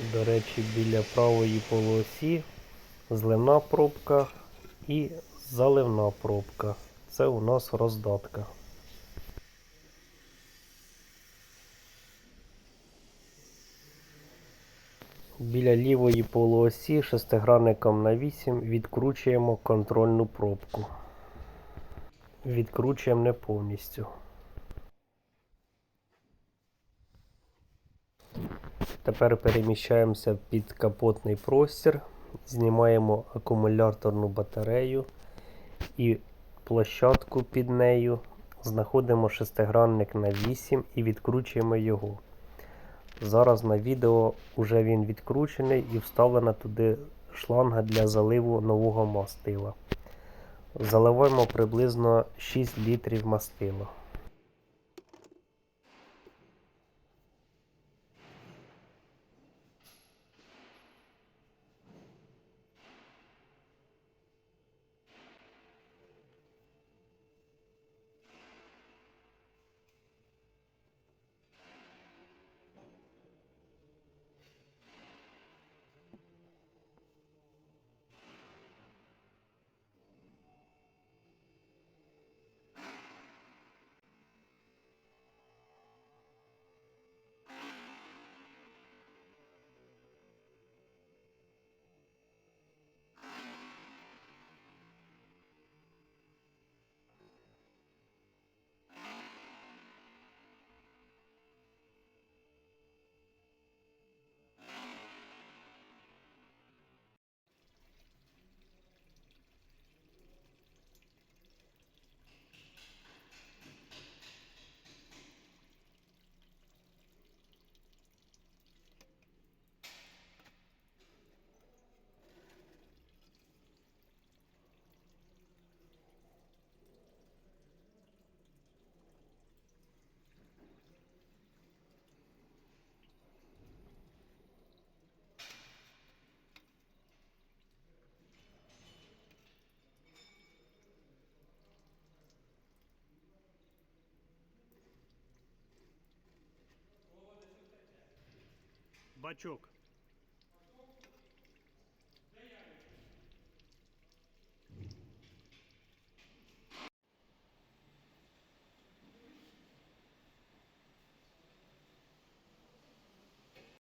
До речі, біля правої полосі зливна пробка і заливна пробка. Це у нас роздатка. Біля лівої полуосі шестигранником на 8 відкручуємо контрольну пробку. Відкручуємо не повністю. Тепер переміщаємося під капотний простір, знімаємо акумуляторну батарею і площадку під нею, знаходимо шестигранник на 8 і відкручуємо його. Зараз на відео вже він відкручений і вставлена туди шланга для заливу нового мастила. Заливаємо приблизно 6 літрів мастила. Бачок.